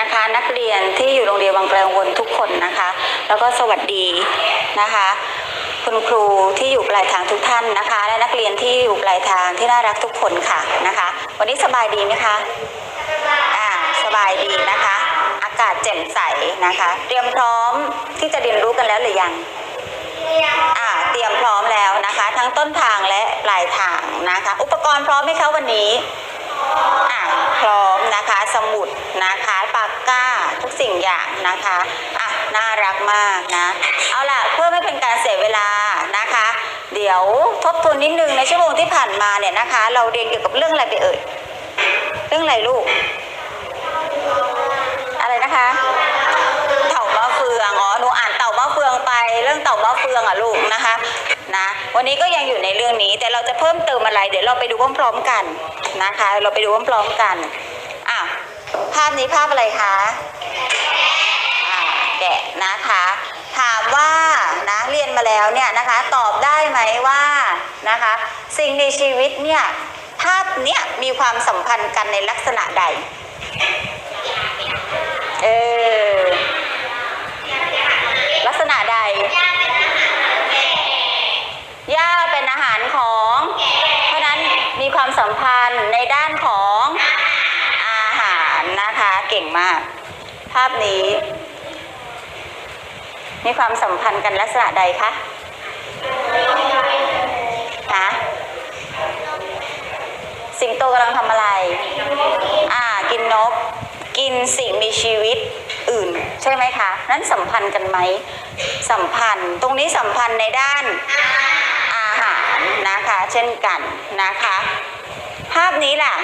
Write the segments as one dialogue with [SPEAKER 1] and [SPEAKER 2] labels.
[SPEAKER 1] นะคะ นักเรียนที่อยู่โรงเรียนวังแปลงวนทุกคนนะคะ แล้วก็สวัสดีนะคะ คุณครูที่อยู่ปลายทางทุกท่านนะคะ และนักเรียนที่อยู่ปลายทางที่น่ารักทุกคนค่ะนะคะ วันนี้สบายดีไหมคะอ่าสบายดีนะคะ อากาศแจ่มใสนะคะ เตรียมพร้อมที่จะเรียนรู้กันแล้วหรือยังอ่าเตรียมพร้อมแล้วนะคะ ทั้งต้นทางและปลายทางนะคะ อุปกรณ์พร้อมไหมคะวันนี้ อะพร้อมนะคะ สมุดนะคะปากกาทุกสิ่งอย่างนะคะอะน่ารักมากนะเอาล่ะเพื่อไม่เป็นการเสียเวลานะคะ เดี๋ยวทบทวนนิดนึงในชั่วโมงที่ผ่านมาเนี่ยนะคะ เราเรียนเกี่ยวกับเรื่องอะไรไปเอ่ยเรื่องอะไรลูก อะไรนะคะ เต่ามะเฟือง อ๋อ หนูอ่านเต่ามะเฟืองไป เรื่องเต่ามะเฟืองอะลูกนะคะ นะ วันนี้ก็ยังอยู่ในเรื่องนี้แต่เราจะเพิ่มเติมอะไร เดี๋ยวเราไปดูพร้อมๆกันนะคะ เราไปดูพร้อมๆกันอะภาพนี้ภาพอะไรคะอ่าแกะนะคะ ถามว่านะเรียนมาแล้วเนี่ยนะคะ ตอบได้ไหมว่านะคะ สิ่งในชีวิตเนี่ยภาพเนี้ยมีความสัมพันธ์กันในลักษณะใด หารของ เพราะนั้นมีความสัมพันธ์ในด้านของอาหารนะคะ เก่งมาก ภาพนี้ มีความสัมพันธ์กันลักษณะใดคะฮะสิงโตกำลังทำอะไร อ่า กินนก กินสิ่งมีชีวิตอื่น ใช่ไหมคะ นั้นสัมพันธ์กันไหม สัมพันธ์ ตรงนี้สัมพันธ์ในด้าน นะคะเช่นกันนะคะ ภาพนี้ล่ะ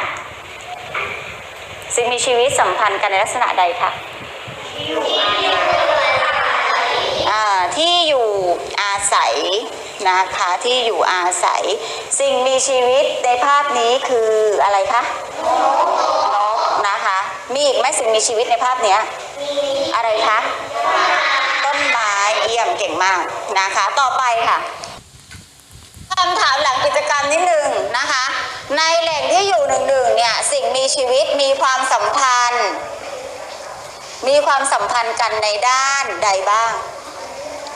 [SPEAKER 1] สิ่งมีชีวิตสัมพันธ์กันในลักษณะใดคะอ่าที่อยู่อาศัยนะคะที่อยู่อาศัย สิ่งมีชีวิตในภาพนี้คืออะไรคะนกนะคะ มีอีกไหมสิ่งมีชีวิตในภาพเนี้ยอะไรคะต้นไม้เยี่ยมเก่งมากนะคะ ต่อไปค่ะ คำถามหลังกิจกรรมนิดหนึ่งนะคะ ในแหล่งที่อยู่หนึ่งหนึ่งเนี่ยสิ่งมีชีวิตมีความสัมพันธ์ มีความสัมพันธ์กันในด้านใดบ้าง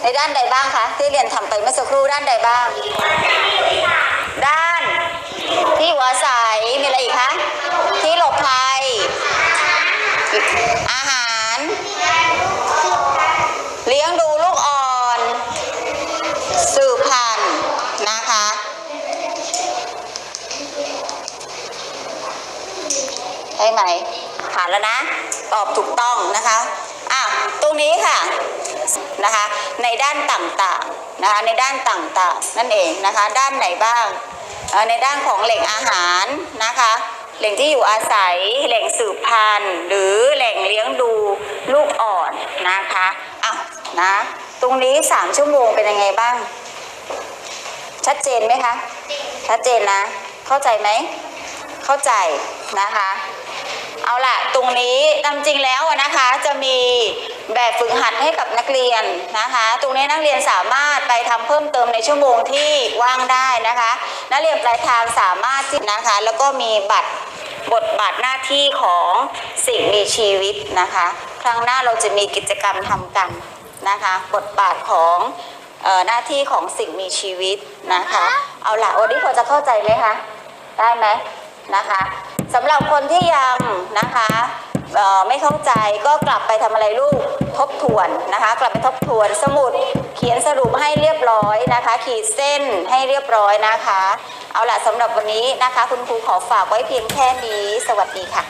[SPEAKER 1] ในด้านใดบ้างคะที่เรียนทำไปเมื่อสักครู่ด้านใดบ้าง ด้านที่วาศ ใช่ไหมผ่านแล้วนะ ตอบถูกต้องนะคะอะตรงนี้ค่ะนะคะในด้านต่างๆนะคะในด้านต่างๆ นั่นเองนะคะ ด้านไหนบ้างเอ่อในด้านของแหล่งอาหารนะคะแหล่งที่อยู่อาศัยแหล่งสืบพันธุ์ หรือแหล่งเลี้ยงดูลูกอ่อนนะคะอะนะตรงนี้สามชั่วโมงเป็นยังไงบ้าง ชัดเจนไหมคะ ชัดเจนนะ เข้าใจไหม เข้าใจนะคะ เอาล่ะตรงนี้ตามจริงแล้วนะคะจะมีแบบฝึกหัดให้กับนักเรียนนะคะ ตรงนี้นักเรียนสามารถไปทำเพิ่มเติมในชั่วโมงที่ว่างได้นะคะ นักเรียนปลายทางสามารถที่นะคะ แล้วก็มีบัตรบทบาทหน้าที่ของสิ่งมีชีวิตนะคะ ครั้งหน้าเราจะมีกิจกรรมทำกันนะคะ บทบาทของเอ่อหน้าที่ของสิ่งมีชีวิตนะคะ เอาล่ะวันนี้พอจะเข้าใจไหมคะ ได้ไหม นะคะสำหรับคนที่ยังนะคะไม่เข้าใจก็กลับไปทำอะไรลูกทบทวนนะคะ กลับไปทบทวนสมุดเขียนสรุปให้เรียบร้อยนะคะ ขีดเส้นให้เรียบร้อยนะคะ เอาละสำหรับวันนี้นะคะ คุณครูขอฝากไว้เพียงแค่นี้ สวัสดีค่ะ